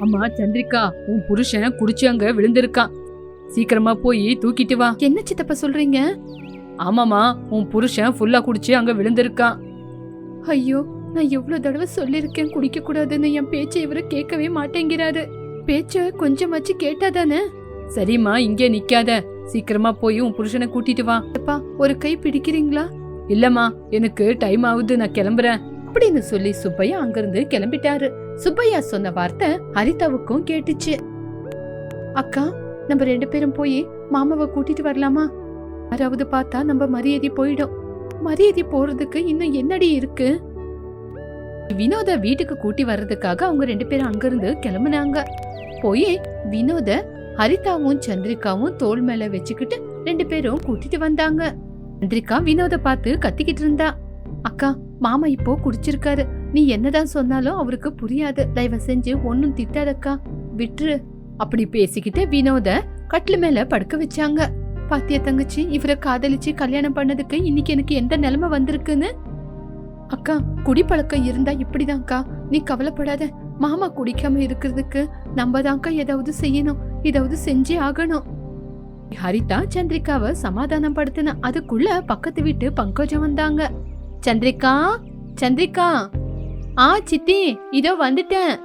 அம்மா சந்திரிகா உன் புருஷன் குடிச்சு அங்க விழுந்திருக்கான். சீக்கிரமா போய் தூக்கிட்டு வா. என்ன சித்தப்பா சொல்றீங்க? ஆமாமா உன் புருஷன் ஃபுல்லா குடிச்சு அங்க விழுந்திருக்கான். ஐயோ நான் எவ்வளவு தடவை சொல்லிருக்கேன் குடிக்க கூடாதுன்னு என் பேச்சை இவரு கேட்கவே மாட்டேங்கிறாரு. பேச்ச கொஞ்சமாச்சு கேட்டாதானே? சரிம்மா இங்கே நிக்காத. சீக்கிரமா போய் உன் புருஷனை கூட்டிட்டு வா. அப்பா ஒரு கை பிடிக்கிறீங்களா? இல்லம்மா எனக்கு டைம் ஆகுது நான் கிளம்புறேன். அப்படின்னு சொல்லி சுப்பையா அங்கிருந்து கிளம்பிட்டாரு. சுப்பையா சொன்ன வார்த்தை ஹரிதாவுக்கும் கேட்டுச்சு. அக்கா நம்ம ரெண்டு பேரும் போய் மாமாவை கூட்டிட்டு வரலாமா? யாராவது பார்த்தா நம்ம மரியாதை போயிடும். மரியாதை போறதுக்கு இன்னும் என்னடி இருக்கு? வினோத வீட்டுக்கு கூட்டி வர்றதுக்காக அவங்க ரெண்டு பேரும் அங்கிருந்து கிளம்புனாங்க. போய் வினோத ஹரிதாவும் சந்திரிகாவும் தோல் மேல வச்சுக்கிட்டு ரெண்டு பேரும் கூட்டிட்டு வந்தாங்க. சந்திரிகா வினோத பார்த்து கத்திக்கிட்டு இருந்தா. அக்கா மாமா இப்போ குடிச்சிருக்காரு. நீ என்னதான் சொன்னாலும் அவருக்கு புரியாது. தயவு செஞ்சு ஒன்னும் திட்டாதக்கா. விட்டுரு. அப்படி பேசிக்கிட்டு வினோத கட்டில் மேல படுக்க வச்சாங்க. பாத்திய தங்கச்சி இவரை காதலிச்சு கல்யாணம் பண்ணதுக்கு இன்னைக்கு எனக்கு எந்த நிலைமை வந்திருக்குன்னு? அக்கா குடிப்பழக்கம் இருந்தா இப்படிதான்க்கா. நீ கவலைப்படாத. மாமா குடிக்காம இருக்கிறதுக்கு நம்ம தான்க்கா ஏதாவது செய்யணும். ஏதாவது செஞ்சே ஆகணும். ஹரிதா சந்திரிகாவை சமாதானம் படுத்தின அதுக்குள்ள பக்கத்து வீட்டு பங்கஜம் வந்தாங்க. சந்திரிகா சந்திரிகா! ஆ சித்தி இதோ வந்துட்டேன்.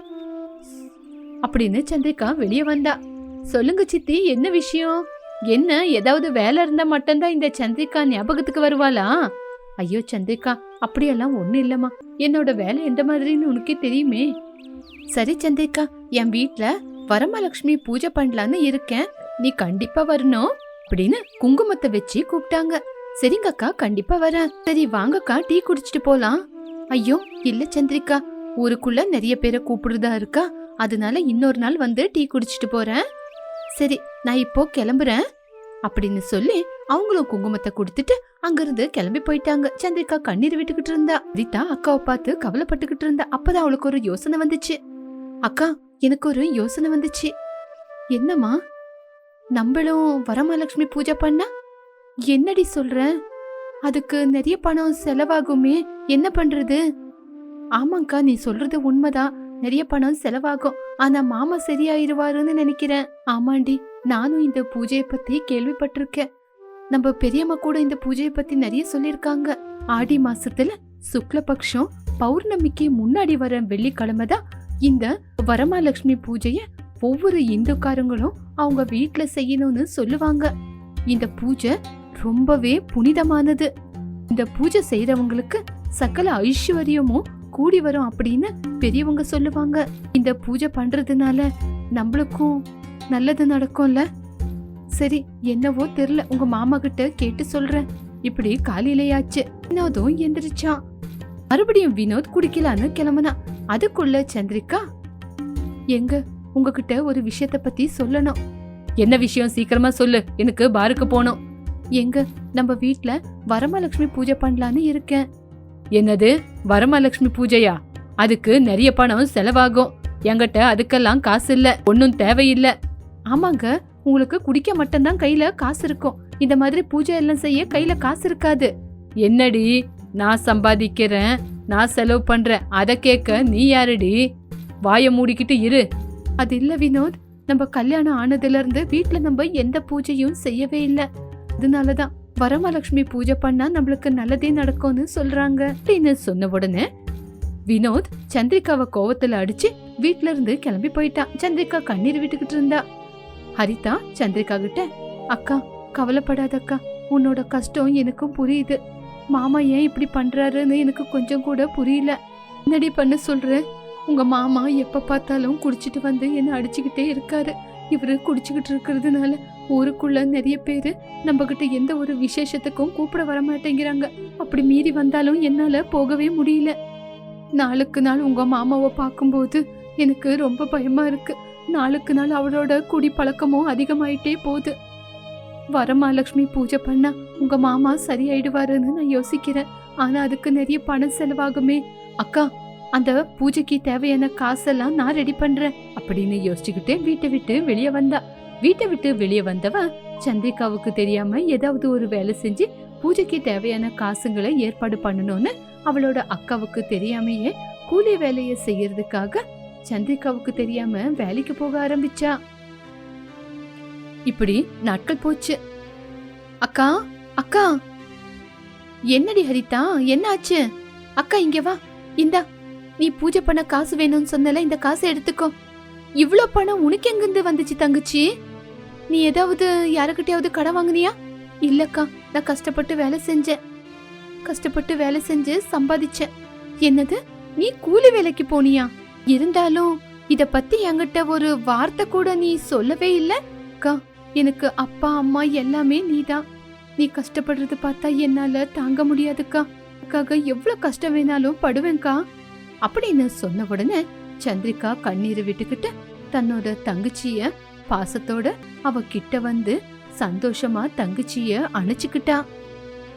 அப்படின்னு சந்திரிகா வெளியே வந்தா. சொல்லுங்க சித்தி என்ன விஷயம்? என்ன ஏதாவது வேலை இருந்தா மட்டும்தான் இந்த சந்திரிகா ஞாபகத்துக்கு வருவாளா? ஐயோ சந்திரிகா அப்படியெல்லாம் ஒன்றும் இல்லம்மா. என்னோட வேலை எந்த மாதிரின்னு உனக்கே தெரியுமே. சரி சந்திரிகா என் வீட்டில் வரமலக்ஷ்மி பூஜை பண்ணலான்னு இருக்கேன். நீ கண்டிப்பா வரணும் அப்படின்னு குங்குமத்தை வச்சு கூப்பிட்டாங்க. சரிங்கக்கா கண்டிப்பா வரேன். சரி வாங்கக்கா டீ குடிச்சிட்டு போலாம். ஐயோ இல்ல சந்திரிகா ஊருக்குள்ள நிறைய பேரை கூப்பிடுறதா இருக்கா? அதனால இன்னொரு நாள் வந்து டீ குடிச்சிட்டு போறேன். சரி நான் இப்போ கிளம்புறேன். அப்படின்னு சொல்லி அவங்களும் குங்குமத்தை கொடுத்துட்டு அங்கிருந்து கிளம்பி போயிட்டாங்க. சந்திரிகா கண்ணீர் விட்டுக்கிட்டு இருந்தா. ரீதா அக்காவை பார்த்து கவலைப்பட்டுக்கிட்டு இருந்தா. அப்பதான் அவளுக்கு ஒரு யோசனை வந்துச்சு. அக்கா எனக்கு ஒரு யோசனை வந்துச்சு. என்னம்மா? நம்மளும் வரமகாலட்சுமி பூஜை பண்ணா? என்னடி சொல்ற? அதுக்கு நிறைய பணம் செலவாகுமே என்ன பண்றது? ஆமாங்கா நீ சொல்றது உண்மைதான். நிறைய பணம் செலவாகும். ஆனா மாமா சரியாயிருவாருன்னு நினைக்கிறேன். ஆமாண்டி நானும் இந்த பூஜையை பத்தி கேள்விப்பட்டிருக்கேன். நம்ம பெரியம்மா கூட இந்த பூஜையை பத்தி நிறைய சொல்லியிருக்காங்க. ஆடி மாசத்துல சுக்லபக்ஷம் பௌர்ணமிக்கு முன்னாடி வர வெள்ளிக்கிழமை தான் இந்த வரமாலட்சுமி பூஜைய ஒவ்வொரு இந்துக்காரங்களும் அவங்க வீட்டுல செய்யணும்னு சொல்லுவாங்க. இந்த பூஜை ரொம்பவே புனிதமானது. இந்த பூஜை செய்யறவங்களுக்கு சகல ஐஸ்வர்யமும் கூடி வரும் அப்படின்னு பெரியவங்க சொல்லுவாங்க. இந்த பூஜை பண்றதுனால நம்மளுக்கும் நல்லது நடக்கும்ல? சரி என்னவோ தெரியல. உங்க மாமா கிட்ட கேட்டு சொல்றேன். இப்படி காலையிலேயாச்சு. வினோதும் எந்திரிச்சான். மறுபடியும் வினோத் குடிக்கலான்னு கிளம்புனா அதுக்குள்ள சந்திரிகா எங்க? உங்ககிட்ட ஒரு விஷயத்த பத்தி சொல்லணும். என்ன விஷயம்? சீக்கிரமா சொல்லு. எனக்கு பாருக்கு போகணும் எங்க நம்ம வீட்ல வரமலட்சுமி பூஜை பண்ணலான்னு இருக்கேன். என்னது வரமலட்சுமி பூஜையா? அதுக்கு நிறைய பணம் செலவாகும். என்கிட்ட அதுக்கெல்லாம் காசு இல்ல ஒன்னும் தேவையில்ல. ஆமாங்க உங்களுக்கு குடிக்க மட்டும்தான் கையில காசு இருக்கும். இந்த மாதிரி பூஜை எல்லாம் செய்ய கையில காசு இருக்காது. என்னடி நான் சம்பாதிக்கிறேன் நான் செலவு பண்றேன் அதை கேட்க நீ யாருடி? வாய மூடிக்கிட்டு இரு. அது இல்ல வினோத் நம்ம கல்யாணம் ஆனதுல இருந்து வீட்டுல நம்ம எந்த பூஜையும் செய்யவே இல்லை. அதனால தான் வரமலட்சுமி பூஜை பண்ணா நம்மளுக்கு நல்லதே நடக்கும்னு சொல்றாங்க. அப்படின்னு சொன்ன உடனே வினோத் சந்திரிகாவை கோவத்துல அடிச்சு வீட்ல இருந்து கிளம்பி போயிட்டான். சந்திரிகா கண்ணீர் விட்டுக்கிட்டு இருந்தா. ஹரிதா சந்திரிகா கிட்ட அக்கா கவலைப்படாத அக்கா உன்னோட கஷ்டம் எனக்கும் புரியுது. மாமா ஏன் இப்படி பண்றாருன்னு எனக்கு கொஞ்சம் கூட புரியல. என்னடி பண்ண சொல்றேன் உங்க மாமா எப்ப பார்த்தாலும் குடிச்சிட்டு வந்து என்ன அடிச்சுக்கிட்டே இருக்காரு. இவரு குடிச்சுக்கிட்டு இருக்கிறதுனால ஊருக்குள்ள நிறைய பேர் நம்ம கிட்ட எந்த ஒரு விசேஷத்துக்கும் கூப்பிட வர மாட்டேங்கிறாங்க. அப்படி மீறி வந்தாலும் என்னால போகவே முடியல. நாளுக்கு நாள் உங்க மாமாவை பார்க்கும்போது எனக்கு ரொம்ப பயமா இருக்கு. நாளுக்கு நாள் அவரோட குடி பழக்கமும் அதிகமாயிட்டே போகுது. வரமகாலட்சுமி பூஜை பண்ணா உங்க மாமா சரியாயிடுவாருன்னு நான் யோசிக்கிறேன். ஆனா அதுக்கு நிறைய பணம் செலவாகுமே. அக்கா அந்த பூஜைக்கு தேவையான காசெல்லாம் நான் ரெடி பண்றேன். அப்படின்னு யோசிச்சுக்கிட்டே வீட்டை விட்டு வெளியே வந்தா. வீட்டை விட்டு வெளியே வந்தவ சந்திரிகாவுக்கு தெரியாம ஏதாவது ஒரு வேலை செஞ்சு பூஜைக்கு தேவையான காசுங்களை ஏற்பாடு பண்ணணும்னு அவளோட அக்காவுக்கு தெரியாமையே கூலி வேலையை செய்யறதுக்காக சந்திரிகாவுக்கு தெரியாம வேலைக்கு போக ஆரம்பிச்சா. இப்படி நாட்கள் போச்சு. அக்கா அக்கா! என்னடி ஹரிதா என்ன ஆச்சு அக்கா இங்க வா. இந்தா நீ பூஜை பண்ண காசு வேணும்னு சொன்னல இந்த காசை எடுத்துக்கோ. இவ்ளோ பணம் உனக்கு எங்கிருந்து வந்துச்சு தங்கச்சி? நீ ஏதாவது யாருக்கிட்டயாவது கடன் வாங்குனியா? இல்லக்கா நான் கஷ்டப்பட்டு வேலை செஞ்சேன். கஷ்டப்பட்டு வேலை செஞ்சு சம்பாதிச்சேன். என்னது? நீ கூலி வேலைக்கு போனியா? இருந்தாலும் இத பத்தி என்கிட்ட ஒரு வார்த்தை கூட நீ சொல்லவே இல்ல. அக்கா எனக்கு அப்பா அம்மா எல்லாமே நீதான். நீ கஷ்டப்படுறது பார்த்தா என்னால தாங்க முடியாதுக்கா. அக்காக எவ்வளவு கஷ்டம் வேணாலும் படுவேன்க்கா. அப்படின்னு சொன்ன உடனே சந்திரிகா கண்ணீர் விட்டுக்கிட்டு தன்னோட தங்கச்சிய பாசத்தோட அவ கிட்ட வந்து சந்தோஷமா தங்கச்சிய அணைச்சுக்கிட்டா.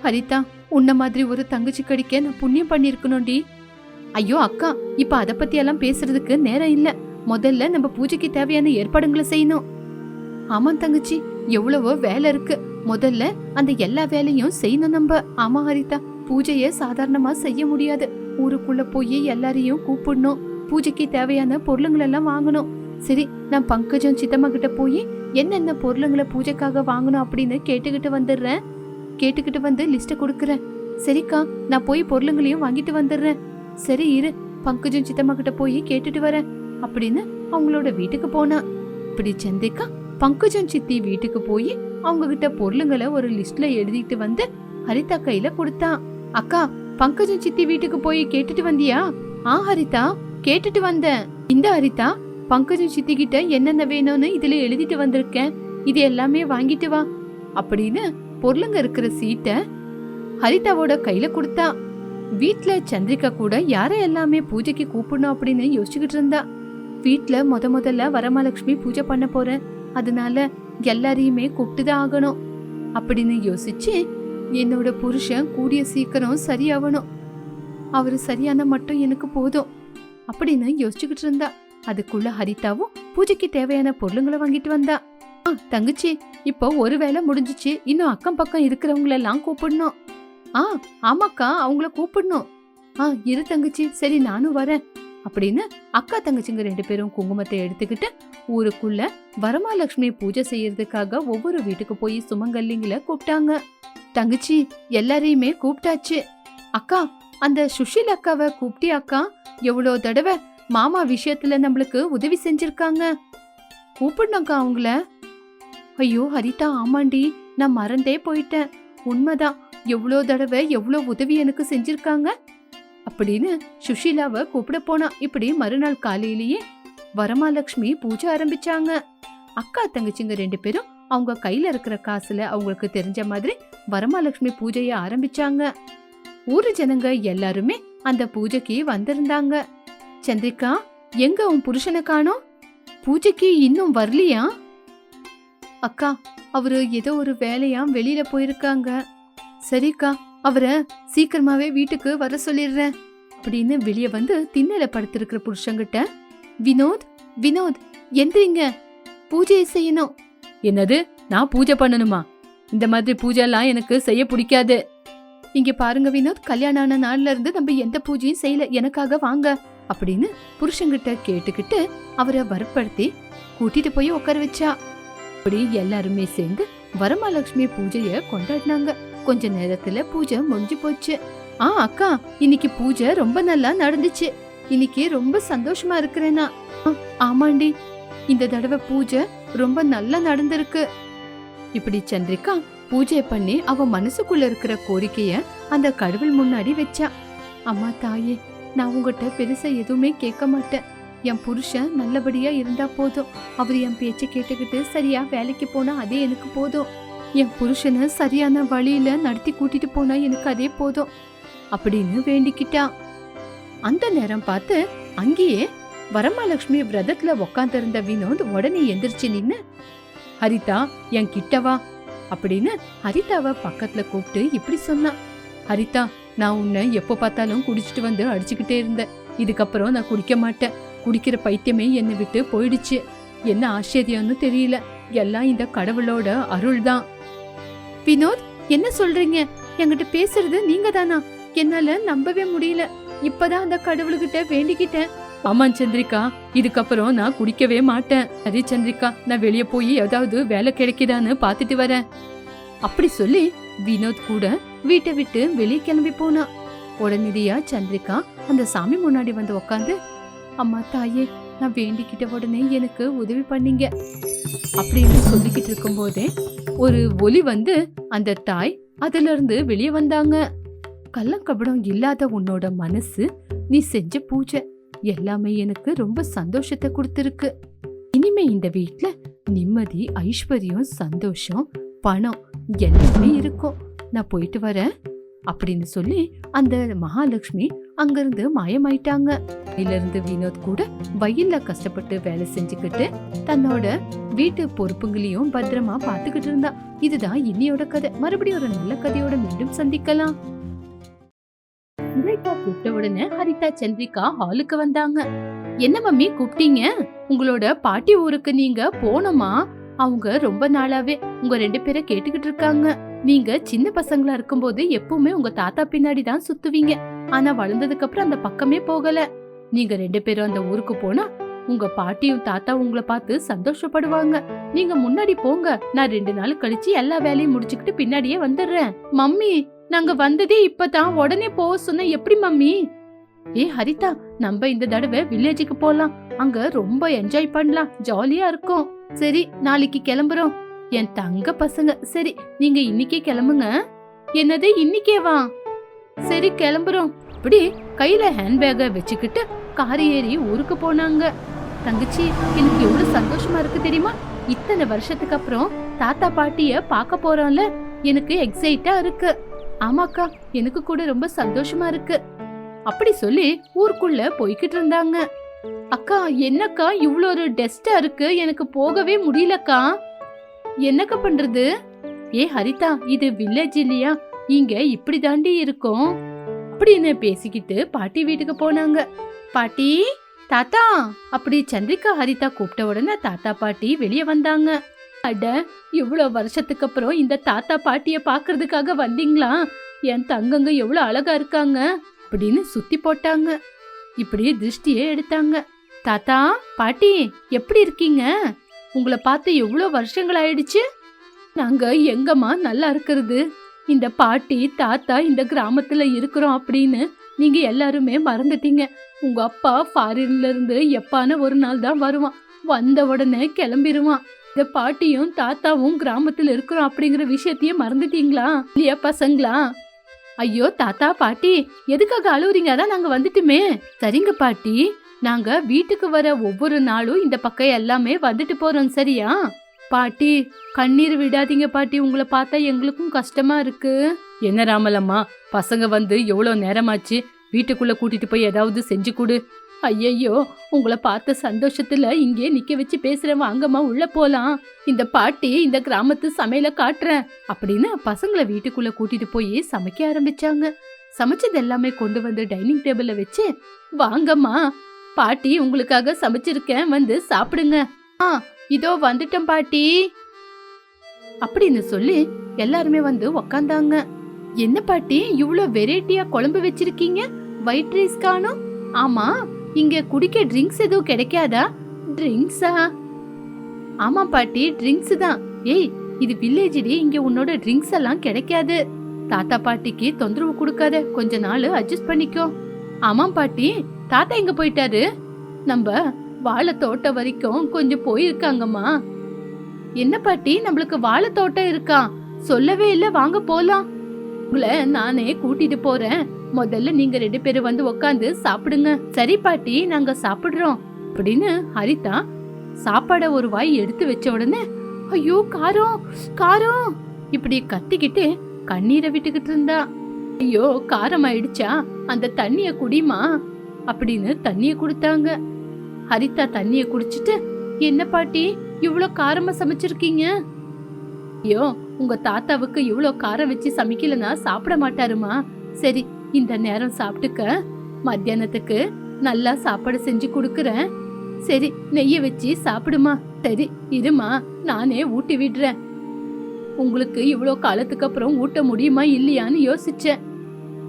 ஹரிதா உன்ன மாதிரி ஒரு தங்கச்சி கடிக்க நான் புண்ணியம் பண்ணிருக்கணும்டி. ஐயோ அக்கா இப்ப அத பத்தி எல்லாம் பேசுறதுக்கு நேரம் இல்ல. முதல்ல நம்ம பூஜைக்கு தேவையான ஏற்பாடுங்களை செய்யணும். ஆமா தங்கச்சி எவ்வளவோ வேலை இருக்கு. முதல்ல அந்த எல்லா வேலையும் செய்யணும் நம்ம. ஆமா ஹரிதா பூஜைய சாதாரணமா செய்ய முடியாது. ஊருக்குள்ள போய் எல்லாரையும் கூப்பிடணும். பூஜைக்கு தேவையான பொருளுங்களெல்லாம் வாங்கணும். சரி நான் பங்கஜம் சித்தம்மா கிட்ட போய் என்னென்ன பொருளுங்களை பூஜைக்காக வாங்கணும்? அப்படின்னு கேட்டுக்கிட்டு வந்துடுறேன். கேட்டுக்கிட்டு வந்து லிஸ்ட்டை கொடுக்குறேன். சரிக்கா நான் போய் பொருளுங்களையும் வாங்கிட்டு வந்துடுறேன். சரி இரு. பங்கஜம் சித்தம்மா கிட்ட போய் கேட்டுட்டு வரேன் அப்படின்னு அவங்களோட வீட்டுக்கு போனா இப்படி சந்திக்கா பங்கஜம் சித்தி வீட்டுக்கு போய் அவங்க கிட்ட பொருளுங்களை ஒரு லிஸ்ட்ல எழுதிட்டு வந்து ஹரிதா கையில கொடுத்தா. அக்கா பங்கஜம் சித்தி வீட்டுக்கு போய் கேட்டுட்டு வந்தியா? ஆ ஹரிதா. கேட்டுட்டு வந்தேன். இந்த ஹரிதா பங்கஜம் சித்தி கிட்ட என்னென்ன வேணும்னு இதுல எழுதிட்டு வந்திருக்கேன். இது எல்லாமே வாங்கிட்டு வா. அப்படின்னு பொருளுங்க இருக்கிற சீட்டை ஹரிதாவோட கையில கொடுத்தா. வீட்ல சந்திரிகா கூட யாரை எல்லாமே பூஜைக்கு கூப்பிடணும் அப்படின்னு யோசிச்சுக்கிட்டு இருந்தா. வீட்ல முத முதல்ல வரமலட்சுமி பூஜை பண்ண போறேன். அதனால எல்லாரையுமே கூப்பிட்டுதான் ஆகணும். அப்படின்னு யோசிச்சு என்னோட புருஷன் கூடிய சீக்கிரம் சரியாகணும் அவர் சரியான மட்டும் எனக்கு போதும். அப்படின்னு யோசிச்சுக்கிட்டு இருந்தா. அதுக்குள்ள ஹரிதாவும் பூஜைக்கு தேவையான பொருளுங்களை வாங்கிட்டு வந்தா. ஆ தங்கச்சி இப்போ ஒரு வேலை முடிஞ்சிச்சு. இன்னும் அக்கம் பக்கம் இருக்கிறவங்கள எல்லாம் கூப்பிடணும். ஆ ஆமாக்கா அவங்கள கூப்பிடணும். ஆ இரு தங்கச்சி சரி நானும் வரேன். அப்படின்னு அக்கா தங்கச்சிங்க ரெண்டு பேரும் குங்குமத்தை எடுத்துக்கிட்டு ஊருக்குள்ள வரமாலட்சுமி பூஜை செய்யறதுக்காக ஒவ்வொரு வீட்டுக்கு போய் சுமங்கல்லிங்கள கூப்பிட்டாங்க. தங்கச்சி எல்லாரையுமே கூப்பிட்டாச்சு. அக்கா அந்த சுஷில் அக்காவை கூப்பிட்டி அக்கா எவ்வளோ தடவை மாமா விஷயத்துல நம்மளுக்கு உதவி செஞ்சிருக்காங்க. கூப்பிடணும்க்கா அவங்கள. ஐயோ ஹரிதா ஆமாண்டி நான் மறந்தே போயிட்டேன். உண்மைதான். எவ்வளோ தடவை எவ்வளோ உதவி எனக்கு செஞ்சிருக்காங்க. அப்படின்னு சுஷீலாவை கூப்பிட போனா. இப்படி மறுநாள் காலையிலேயே வரமாலட்சுமி பூஜை ஆரம்பிச்சாங்க. அக்கா தங்கச்சிங்க ரெண்டு பேரும் அவங்க கையில இருக்கிற காசுல அவங்களுக்கு தெரிஞ்ச மாதிரி வரமாலட்சுமி பூஜையை ஆரம்பிச்சாங்க. ஊரு ஜனங்க எல்லாருமே அந்த பூஜைக்கு வந்திருந்தாங்க. சந்திரிகா எங்க உன் புருஷனை காணோம்? பூஜைக்கு இன்னும் வரலையா? அக்கா அவரு ஏதோ ஒரு வேலையா வெளியில போயிருக்காங்க. சரிக்கா அவரை சீக்கிரமாவே வீட்டுக்கு வர சொல்லிடுறேன் அப்படின்னு வெளிய வந்து திண்ணல படுத்திருக்கிற புருஷங்கிட்ட வினோத் வினோத் எந்திரிங்க பூஜையை செய்யணும். என்னது? நான் பூஜை பண்ணணுமா? இந்த மாதிரி பூஜை எல்லாம் எனக்கு செய்ய பிடிக்காது. இங்க பாருங்க வினோத் கல்யாணம் ஆன நாள்ல இருந்து நம்ம எந்த பூஜையும் செய்யல எனக்காக வாங்க அப்படின்னு புருஷங்கிட்ட கேட்டுக்கிட்டு அவரை வற்படுத்தி கூட்டிட்டு போய் உட்கார வச்சா. அப்படி எல்லாருமே சேர்ந்து வரமகாலட்சுமி பூஜைய கொண்டாடினாங்க. கொஞ்ச நேரத்துல பூஜை முடிஞ்சு போச்சு. ஆ அக்கா இன்னைக்கு பூஜை ரொம்ப நல்லா நடந்துச்சு. இன்னைக்கு ரொம்ப சந்தோஷமா இருக்கிறேனா? ஆமாண்டி. இந்த தடவை பூஜை ரொம்ப நல்லா நடந்திருக்கு. இப்படி சந்திரிகா பூஜை பண்ணி அவ மனசுக்குள்ள இருக்கிற கோரிக்கைய அந்த கடவுள் முன்னாடி வச்சா. அம்மா தாயே நான் உங்ககிட்ட பெருசா எதுவுமே கேட்க மாட்டேன். என் புருஷன் நல்லபடியா இருந்தா போதும். அவர் என் பேச்சை கேட்டுக்கிட்டு சரியா வேலைக்கு போனா அதே எனக்கு போதும். என் புருஷனை சரியான வழியில நடத்தி கூட்டிட்டு போனா எனக்கு அதே போதும். அப்படின்னு வேண்டிக்கிட்டா. அந்த நேரம் பார்த்து அங்கேயே வரமகாலட்சுமி விரதத்துல உக்காந்துருந்த வினோத் உடனே எந்திரிச்சு நின்னு ஹரிதா என் கிட்டவா அப்படின்னு ஹரிதாவை பக்கத்துல கூப்பிட்டு இப்படி சொன்னான். ஹரிதா நான் உன்னை எப்போ பார்த்தாலும் குடிச்சிட்டு வந்து அடிச்சுக்கிட்டே இருந்தேன். இதுக்கப்புறம் நான் குடிக்க மாட்டேன். குடிக்கிற பைத்தியமே என்னை விட்டு போயிடுச்சு. என்ன ஆச்சரியம்னு தெரியல. எல்லாம் இந்த கடவுளோட அருள் தான் வினோத் என்ன சொல்றீங்க? என்கிட்ட பேசுறது நீங்க தானா என்னால நம்பவே முடியல. இப்பதான் அந்த கடவுள்கிட்ட வேண்டிக்கிட்டேன். ஆமாம் சந்திரிகா இதுக்கப்புறம் நான் குடிக்கவே மாட்டேன். சரி சந்திரிகா நான் வெளியே போய் ஏதாவது வேலை கிடைக்குதான்னு பார்த்துட்டு வரேன். அப்படி சொல்லி வினோத் கூட வீட்டை விட்டு வெளியே கிளம்பி போனான் உடனடியா சந்திரிகா அந்த சாமி முன்னாடி வந்து உக்காந்து அம்மா தாயே நான் வேண்டிக்கிட்ட உடனே எனக்கு உதவி பண்ணீங்க. அப்படின்னு சொல்லிக்கிட்டு இருக்கும்போதே ஒரு ஒலி வந்து அந்த தாய் அதுல இருந்து வெளியே வந்தாங்க. கள்ளக்கபடம் இல்லாத உன்னோட மனசு நீ செஞ்ச பூஜை. எல்லாமே எனக்கு ரொம்ப சந்தோஷத்தை கொடுத்துருக்கு. இனிமே இந்த வீட்ல நிம்மதி ஐஸ்வர்யம் சந்தோஷம் பணம் எல்லாமே இருக்கும். நான் போயிட்டு வரேன். அப்படின்னு சொல்லி அந்த மகாலட்சுமி அங்கிருந்து மாயமாயிட்டாங்க. இருந்து வினோத் கூட வயல்ல கஷ்டப்பட்டு வேலை செஞ்சுக்கிட்டு தன்னோட வீட்டு பொறுப்புங்களையும் பத்திரமா பாத்துக்கிட்டு இருந்தா. இதுதான் இன்னியோட கதை. மறுபடியும் ஒரு நல்ல கதையோட மீண்டும் சந்திக்கலாம். சந்திரிகா கூப்பிட்ட உடனே ஹரிதா சந்திரிகா ஹாலுக்கு வந்தாங்க. என்ன மம்மி கூப்பிட்டீங்க? உங்களோட பாட்டி ஊருக்கு நீங்க போனோமா அவங்க ரொம்ப நாளாவே உங்க ரெண்டு பேரை கேட்டுக்கிட்டு இருக்காங்க. நீங்க சின்ன பசங்களா இருக்கும்போது எப்பவுமே உங்க தாத்தா பின்னாடி தான் சுத்துவீங்க. ஆனா வளர்ந்ததுக்கு அப்புறம் அந்த பக்கமே போகல. நீங்க ரெண்டு பேரும் அந்த ஊருக்கு போனா உங்க பாட்டியும் தாத்தா உங்களை பார்த்து சந்தோஷப்படுவாங்க. நீங்க முன்னாடி போங்க. நான் ரெண்டு நாள் கழிச்சு எல்லா வேலையும் முடிச்சுக்கிட்டு பின்னாடியே வந்துடுறேன். மம்மி நாங்க வந்ததே இப்பதான். உடனே போக சொன்ன எப்படி மம்மி? ஏ ஹரிதா நம்ம இந்த தடவை வில்லேஜுக்கு போலாம். அங்க ரொம்ப என்ஜாய் பண்ணலாம். ஜாலியா இருக்கும். சரி நாளைக்கு கிளம்புறோம். என் தங்க பசங்க. சரி நீங்க இன்னைக்கே கிளம்புங்க. என்னது இன்னைக்கே வா சரி கிளம்புறோம். இப்படி கையில ஹேண்ட்பேக வச்சுக்கிட்டு கார் ஏறி ஊருக்கு போனாங்க. தங்கச்சி எனக்கு எவ்வளவு சந்தோஷமா இருக்கு தெரியுமா? இத்தனை வருஷத்துக்கு அப்புறம் தாத்தா பாட்டிய பார்க்க போறோம்ல. எனக்கு எக்ஸைட்டா இருக்கு. ஆமாக்கா எனக்கு கூட ரொம்ப சந்தோஷமா இருக்கு. அப்படி சொல்லி ஊருக்குள்ள போய்கிட்டு இருந்தாங்க. அக்கா என்னக்கா இவ்வளோ ஒரு டெஸ்டா இருக்கு எனக்கு போகவே முடியலக்கா. என்னக்கா பண்றது? ஏ ஹரிதா இது வில்லேஜ் இல்லையா? இங்க இப்படி தாண்டி இருக்கும். அப்படின்னு பேசிக்கிட்டு பாட்டி வீட்டுக்கு போனாங்க. பாட்டி தாத்தா அப்படி சந்திரிகா ஹரிதா கூப்பிட்ட உடனே தாத்தா பாட்டி வெளியே வந்தாங்க. அட இவ்வளோ வருஷத்துக்கு அப்புறம் இந்த தாத்தா பாட்டிய பாக்குறதுக்காக வந்தீங்களா? என் தங்கங்க எவ்வளோ அழகா இருக்காங்க அப்படின்னு சுத்தி போட்டாங்க. இப்படி திருஷ்டியே எடுத்தாங்க. தாத்தா பாட்டி எப்படி இருக்கீங்க? உங்களை பார்த்து எவ்வளோ வருஷங்கள் ஆயிடுச்சு நாங்க எங்கம்மா நல்லா இருக்கிறது? இந்த பாட்டி தாத்தா இந்த கிராமத்துல இருக்கிறோம் அப்படின்னு நீங்க எல்லாருமே மறந்துட்டீங்க. உங்க அப்பா ஃபாரின்ல இருந்து எப்பான ஒரு நாள் தான் வருவான். வந்த உடனே கிளம்பிடுவான் இந்த பாட்டியும் தாத்தாவும் கிராமத்துல இருக்கிறோம் அப்படிங்கிற விஷயத்தையே மறந்துட்டீங்களா? இல்லையா பசங்களா? ஐயோ தாத்தா பாட்டி எதுக்காக அழுவுறீங்க? அதான் நாங்க வந்துட்டுமே. சரிங்க பாட்டி. நாங்க வீட்டுக்கு வர ஒவ்வொரு நாளும் இந்த பக்கம் எல்லாமே வந்துட்டு போறோம் சரியா? பாட்டி கண்ணீர் விடாதீங்க பாட்டி. உங்களை பார்த்தா எங்களுக்கும் கஷ்டமா இருக்கு. என்ன ராமலம்மா? பசங்க வந்து எவ்வளவு நேரமாச்சு? வீட்டுக்குள்ள கூட்டிட்டு போய் ஏதாவது செஞ்சு கொடு. ஐயையோ உங்களை பார்த்த சந்தோஷத்துல இங்கே நிக்க வச்சு பேசுறேன் வாங்கம்மா உள்ள போலாம். இந்த பாட்டி இந்த கிராமத்து சமையல காட்டுறேன் அப்படின்னு பசங்களை வீட்டுக்குள்ள கூட்டிட்டு போய் சமைக்க ஆரம்பிச்சாங்க. சமைச்சது எல்லாமே கொண்டு வந்து டைனிங் டேபிள்ல வச்சு வாங்கம்மா பாட்டி உங்களுக்காக சமைச்சிருக்கேன் வந்து சாப்பிடுங்க. ஆ இதோ வந்துட்டேன் பாட்டி. அப்படின்னு சொல்லி எல்லாருமே வந்து உக்காந்தாங்க. என்ன பாட்டி இவ்வளோ வெரைட்டியா குழம்பு வச்சிருக்கீங்க? ஒயிட் ரைஸ் காணும்? ஆமா. இங்க குடிக்க ட்ரிங்க்ஸ் எதுவும் கிடைக்காதா? ட்ரிங்க்ஸா ஆமா பாட்டி ட்ரிங்க்ஸ் தான். ஏய் இது வில்லேஜ்டி இங்க உன்னோட ட்ரிங்க்ஸ் எல்லாம் கிடைக்காது. தாத்தா பாட்டிக்கு தொந்தரவு கொடுக்காத கொஞ்ச நாள் அட்ஜஸ்ட் பண்ணிக்கோ. ஆமாம் பாட்டி தாத்தா எங்க போயிட்டாரு? நம்ம வாழை தோட்டம் வரைக்கும் கொஞ்சம் போயிருக்காங்கம்மா. என்ன பாட்டி நம்மளுக்கு வாழை தோட்டம் இருக்கா? சொல்லவே இல்ல வாங்க போலாம். உங்களை நானே கூட்டிட்டு போறேன். முதல்ல நீங்க ரெண்டு பேரும் வந்து உக்காந்து சாப்பிடுங்க. சரி பாட்டி நாங்க சாப்பிடுறோம். அப்படின்னு ஹரிதா சாப்பாட ஒரு வாய் எடுத்து வச்ச உடனே ஐயோ காரம் காரம். இப்படி கத்திக்கிட்டு கண்ணீரை விட்டுக்கிட்டு இருந்தா. ஐயோ காரம் ஆயிடுச்சா? அந்த தண்ணிய குடிமா? அப்படின்னு தண்ணிய கொடுத்தாங்க. ஹரிதா தண்ணிய குடிச்சிட்டு என்ன பாட்டி இவ்ளோ காரமா சமைச்சிருக்கீங்க? ஐயோ உங்க தாத்தாவுக்கு இவ்ளோ காரம் வச்சு சமைக்கலனா சாப்பிட மாட்டாருமா? சரி இந்த நேரம் சாப்பிட்டுக்க. மத்தியானத்துக்கு நல்லா சாப்பாடு செஞ்சு கொடுக்குறேன். சரி நெய்ய வச்சு சாப்பிடுமா? சரி இருமா நானே ஊட்டி விடுறேன். உங்களுக்கு இவ்வளோ காலத்துக்கு அப்புறம் ஊட்ட முடியுமா இல்லையான்னு யோசிச்சேன்.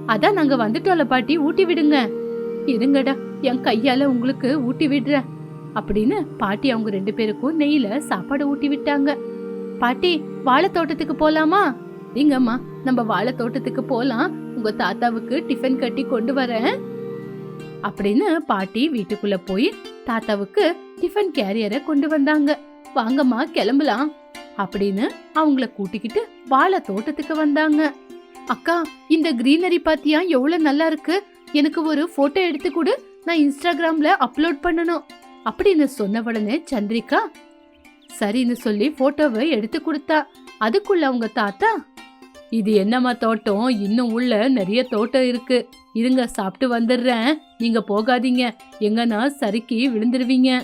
அதான் நாங்க வந்துட்டோம்ல பாட்டி ஊட்டி விடுங்க. இருங்கடா என் கையால உங்களுக்கு ஊட்டி விடுறேன். அப்படின்னு பாட்டி அவங்க ரெண்டு பேருக்கும் நெய்யில சாப்பாடு ஊட்டி விட்டாங்க. பாட்டி வாழை தோட்டத்துக்கு போலாமா? எங்கம்மா நம்ம வாழை தோட்டத்துக்கு போலாம். உங்க தாத்தாவுக்கு டிஃபன் கட்டி கொண்டு வரேன். அப்படின்னு பாட்டி வீட்டுக்குள்ள போய் தாத்தாவுக்கு டிஃபன் கேரியரை கொண்டு வந்தாங்க. வாங்கம்மா கிளம்பலாம். அப்படின்னு அவங்கள கூட்டிக்கிட்டு வாழை தோட்டத்துக்கு வந்தாங்க. அக்கா இந்த கிரீனரி பாத்தியா? எவ்வளவு நல்லா இருக்கு. எனக்கு ஒரு போட்டோ எடுத்து கொடு. நான் இன்ஸ்டாகிராம்ல அப்லோட் பண்ணணும். அப்படின்னு சொன்ன உடனே சந்திரிகா சரின்னு சொல்லி போட்டோவை எடுத்து கொடுத்தா. அதுக்குள்ள அவங்க தாத்தா இது என்னம்மா தோட்டம்? இன்னும் உள்ள நிறைய தோட்டம் இருக்கு. இருங்க சாப்பிட்டு வந்துடுறேன். நீங்க போகாதீங்க. எங்கன்னா சறுக்கி விழுந்துருவீங்க.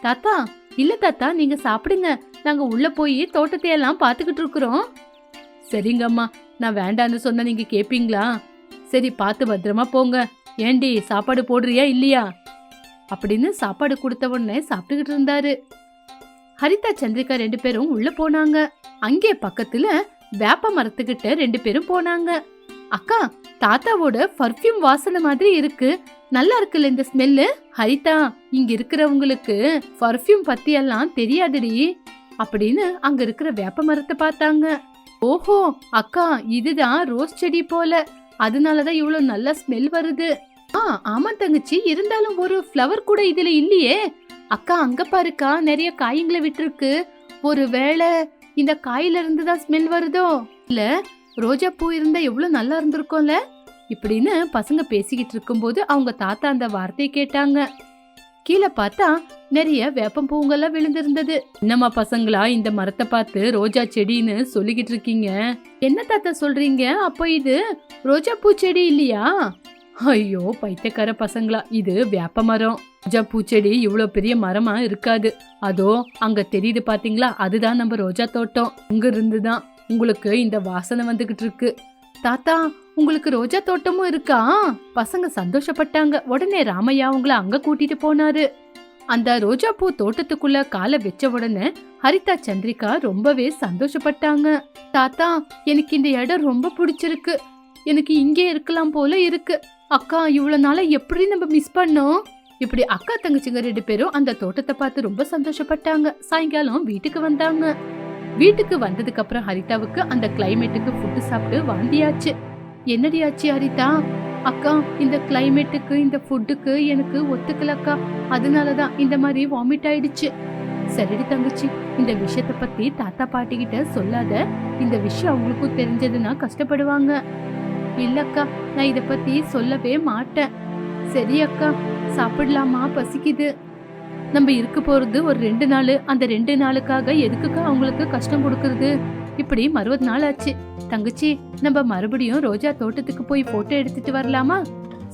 தாத்தா இல்ல தாத்தா நீங்க சாப்பிடுங்க. நாங்க உள்ள போய் தோட்டத்தையெல்லாம் பாத்துக்கிட்டு இருக்கிறோம். சரிங்கம்மா. நான் வேண்டான்னு சொன்னா நீங்க கேப்பீங்களா? சரி பார்த்து பத்திரமா போங்க. ஏண்டி சாப்பாடு போடுறியா இல்லையா? அப்படின்னு சாப்பாடு கொடுத்த உடனே சாப்பிட்டுக்கிட்டு இருந்தாரு. ஹரிதா சந்திரிகா ரெண்டு பேரும் உள்ள போனாங்க. அங்கே பக்கத்துல வேப்ப மரத்துக்கிட்ட ரெண்டு பேரும் போனாங்க. அக்கா தாத்தாவோட பர்ஃப்யூம் வாசனை மாதிரி இருக்கு. நல்லா இருக்குல்ல இந்த ஸ்மெல்லு ஹரிதா இங்க இருக்கிறவங்களுக்கு பர்ஃப்யூம் பத்தி எல்லாம் தெரியாதுடி. அப்படின்னு அங்க இருக்கிற வேப்ப மரத்தை பார்த்தாங்க. ஓஹோ அக்கா இதுதான் ரோஸ் செடி போல. அதனாலதான் இவ்வளவு நல்ல ஸ்மெல் வருது. ஆ ஆமா தங்கச்சி இருந்தாலும் ஒரு ஃப்ளவர் கூட இதுல இல்லையே. அக்கா அங்க பாருக்கா நிறைய காய்ங்களை விட்டுருக்கு. ஒரு வேளை இந்த காயில இருந்து தான் ஸ்மெல் வருதோ? இல்ல ரோஜா பூ இருந்தா எவ்வளவு நல்லா இருந்திருக்கும்ல? இப்படின்னு பசங்க பேசிக்கிட்டு இருக்கும்போது அவங்க தாத்தா அந்த வார்த்தையை கேட்டாங்க. கீழே பார்த்தா நிறைய வேப்பம் பூங்கெல்லாம் விழுந்திருந்தது. என்னம்மா பசங்களா இந்த மரத்தை பார்த்து ரோஜா செடின்னு சொல்லிக்கிட்டு இருக்கீங்க? என்ன தாத்தா சொல்றீங்க? அப்போ இது ரோஜா பூ செடி இல்லையா? ஐயோ பைத்தியக்கார பசங்களா இது வேப்ப மரம். ரோஜா பூச்செடி இவ்வளோ பெரிய மரமா இருக்காது. அதோ அங்க தெரியுது பாத்தீங்களா? அதுதான் நம்ம ரோஜா தோட்டம். அங்க இருந்து தான் உங்களுக்கு இந்த வாசனை வந்துகிட்டு இருக்கு. தாத்தா உங்களுக்கு ரோஜா தோட்டமும் இருக்கா? பசங்க சந்தோஷப்பட்டாங்க. உடனே ராமையா அவங்கள அங்க கூட்டிட்டு போனாரு. அந்த ரோஜா பூ தோட்டத்துக்குள்ள காலை வச்ச உடனே ஹரிதா சந்திரிகா ரொம்பவே சந்தோஷப்பட்டாங்க. தாத்தா எனக்கு இந்த இடம் ரொம்ப பிடிச்சிருக்கு. எனக்கு இங்கே இருக்கலாம் போல இருக்கு. அக்கா இவ்வளவு நாளா எப்படி நம்ம மிஸ் பண்ணோம்? இப்படி அக்கா தங்கச்சிங்க ரெண்டு பேரும் அந்த தோட்டத்தை பார்த்து ரொம்ப சந்தோஷப்பட்டாங்க. சாயங்காலம் வீட்டுக்கு வந்தாங்க. வீட்டுக்கு வந்ததுக்கு அப்புறம் ஹரிதாவுக்கு அந்த கிளைமேட்டுக்கு ஃபுட்டு சாப்பிட்டு வாந்தியாச்சு. என்னடி ஆச்சு ஹரிதா? அக்கா இந்த கிளைமேட்டுக்கு இந்த ஃபுட்டுக்கு எனக்கு ஒத்துக்கலக்கா அதனாலதான் இந்த மாதிரி வாமிட் ஆயிடுச்சு. சரிடி தங்கச்சி இந்த விஷயத்த பத்தி தாத்தா பாட்டி கிட்ட சொல்லாத. இந்த விஷயம் அவங்களுக்கும் தெரிஞ்சதுன்னா கஷ்டப்படுவாங்க. இல்லக்கா நான் இத பத்தி சொல்லவே மாட்டேன். சரி அக்கா சாப்பிடலாமா? பசிக்குது. நம்ம இருக்க போறது ஒரு ரெண்டு நாள். அந்த ரெண்டு நாளுக்காக எதுக்குக்கா அவங்களுக்கு கஷ்டம் கொடுக்கறது? இப்படி மறுபது நாள் ஆச்சு. தங்கச்சி நம்ம மறுபடியும் ரோஜா தோட்டத்துக்கு போய் போட்டோ எடுத்துட்டு வரலாமா?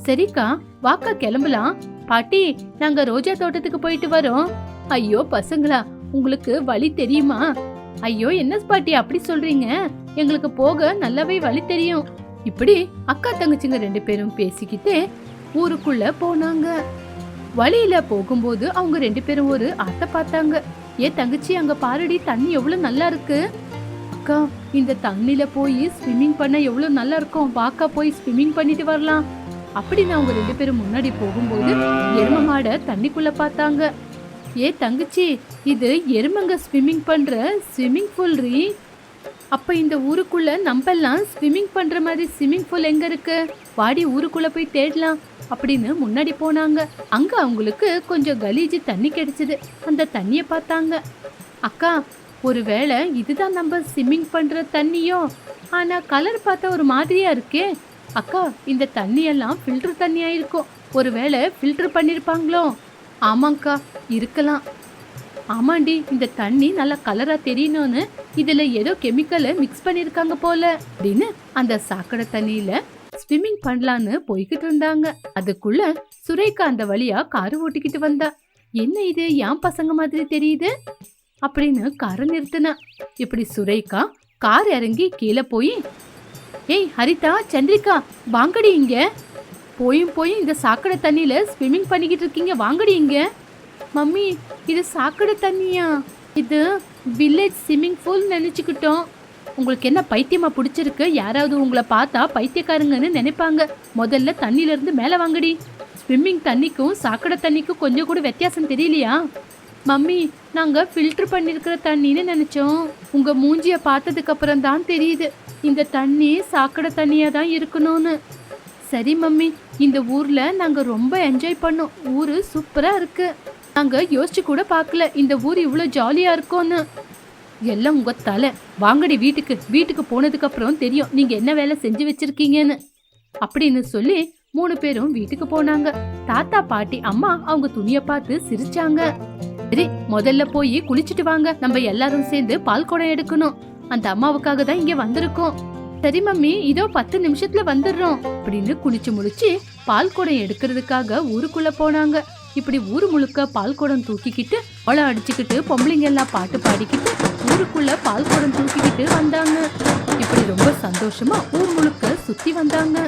சரிக்கா வாக்கா கிளம்பலாம். பாட்டி நாங்க ரோஜா தோட்டத்துக்கு போயிட்டு வரோம். ஐயோ பசங்களா உங்களுக்கு வழி தெரியுமா? ஐயோ என்ன பாட்டி அப்படி சொல்றீங்க? எங்களுக்கு போக நல்லாவே வழி தெரியும். இப்படி அக்கா தங்கச்சிங்க ரெண்டு பேரும் பேசிக்கிட்டே ஊருக்குள்ள போனாங்க. வழியில போகும்போது அவங்க ரெண்டு பேரும் ஒரு அத்தை பார்த்தாங்க. ஏ தங்கச்சி அங்க பாருடி தண்ணி எவ்வளவு நல்லா இருக்கு? அக்கா இந்த தண்ணில போய் ஸ்விம்மிங் பண்ண எவ்வளவு நல்லா இருக்கும். வாக்கா போய் ஸ்விம்மிங் பண்ணிட்டு வரலாம். அப்படின்னு அவங்க ரெண்டு பேரும் முன்னாடி போகும்போது எரும மாட தண்ணிக்குள்ள பார்த்தாங்க. ஏ தங்கச்சி இது எருமங்க ஸ்விம்மிங் பண்ற ஸ்விம்மிங் பூல் ரீ. அப்போ இந்த ஊருக்குள்ளே நம்பெல்லாம் ஸ்விம்மிங் பண்ணுற மாதிரி ஸ்விம்மிங் பூல் எங்கே இருக்குது வாடி ஊருக்குள்ளே போய் தேடலாம் அப்படின்னு முன்னாடி போனாங்க. அங்கே அவங்களுக்கு கொஞ்சம் கலீஜி தண்ணி கிடைச்சிது. அந்த தண்ணியை பார்த்தாங்க. அக்கா ஒருவேளை இதுதான் நம்ம ஸ்விம்மிங் பண்ணுற தண்ணியோ? ஆனால் கலர் பார்த்தா ஒரு மாதிரியாக இருக்கே. அக்கா இந்த தண்ணியெல்லாம் ஃபில்டர் தண்ணியாக இருக்கும் ஒருவேளை ஃபில்டர் பண்ணியிருப்பாங்களோ ஆமாங்க்கா இருக்கலாம். ஆமாண்டி இந்த தண்ணி நல்லா கலரா தெரியணும்னு இதுல ஏதோ கெமிக்கலை மிக்ஸ் பண்ணிருக்காங்க போல. அப்படின்னு அந்த சாக்கடை தண்ணியில ஸ்விம்மிங் பண்ணலான்னு போய்கிட்டு இருந்தாங்க. அதுக்குள்ள சுரேகா அந்த வழியா கார் ஓட்டிக்கிட்டு வந்தா. என்ன இது என் பசங்க மாதிரி தெரியுது? அப்படின்னு காரை நிறுத்தினா. இப்படி சுரேகா கார் இறங்கி கீழே போய் ஏய் ஹரிதா சந்திரிகா வாங்கடி இங்க. போயும் போயும் இந்த சாக்கடை தண்ணியில ஸ்விம்மிங் பண்ணிக்கிட்டு இருக்கீங்க வாங்கடி இங்க. மம்மி இது சாக்கடை தண்ணியா? இது வில்லேஜ் ஸ்விம்மிங் பூல் நினச்சிக்கிட்டோம். உங்களுக்கு என்ன பைத்தியமா பிடிச்சிருக்கு? யாராவது உங்களை பார்த்தா பைத்தியக்காரங்கன்னு நினைப்பாங்க. முதல்ல தண்ணியிலேருந்து மேலே வாங்கடி. ஸ்விம்மிங் தண்ணிக்கும் சாக்கடை தண்ணிக்கும் கொஞ்சம் கூட வித்தியாசம் தெரியலையா? மம்மி நாங்கள் ஃபில்டர் பண்ணியிருக்கிற தண்ணின்னு நினச்சோம். உங்கள் மூஞ்சியை பார்த்ததுக்கு அப்புறம் தான் தெரியுது. இந்த தண்ணி சாக்கடை தண்ணியாக தான் இருக்கணும்னு. சரி மம்மி இந்த ஊரில் நாங்கள் ரொம்ப என்ஜாய் பண்ணோம். ஊர் சூப்பராக இருக்குது நாங்க யோசிச்சு கூட பார்க்கல. இந்த ஊர் இவ்வளோ ஜாலியா இருக்கும்னு. எல்லாம் உங்க தலை. வாங்கடி வீட்டுக்கு. வீட்டுக்கு போனதுக்கு அப்புறம் தெரியும் நீங்க என்ன வேலை செஞ்சு வச்சிருக்கீங்கன்னு. அப்படின்னு சொல்லி மூணு பேரும் வீட்டுக்கு போனாங்க. தாத்தா பாட்டி அம்மா அவங்க துணிய பார்த்து சிரிச்சாங்க. சரி முதல்ல போய் குளிச்சுட்டு வாங்க. நம்ம எல்லாரும் சேர்ந்து பால் குடம் எடுக்கணும். அந்த அம்மாவுக்காக தான் இங்க வந்திருக்கோம். சரி மம்மி இதோ பத்து நிமிஷத்துல வந்துடுறோம். அப்படின்னு குளிச்சு முடிச்சு பால் குடம் எடுக்கிறதுக்காக ஊருக்குள்ள போனாங்க. இப்படி ஊர் முழுக்க பால்குடம் தூக்கிக்கிட்டு ஒளை அடிச்சுக்கிட்டு பொம்பளைங்க எல்லாம் பாட்டு பாடிக்கிட்டு ஊருக்குள்ள பால்குடம் தூக்கிக்கிட்டு வந்தாங்க. இப்படி ரொம்ப சந்தோஷமா ஊர் முழுக்க சுத்தி வந்தாங்க.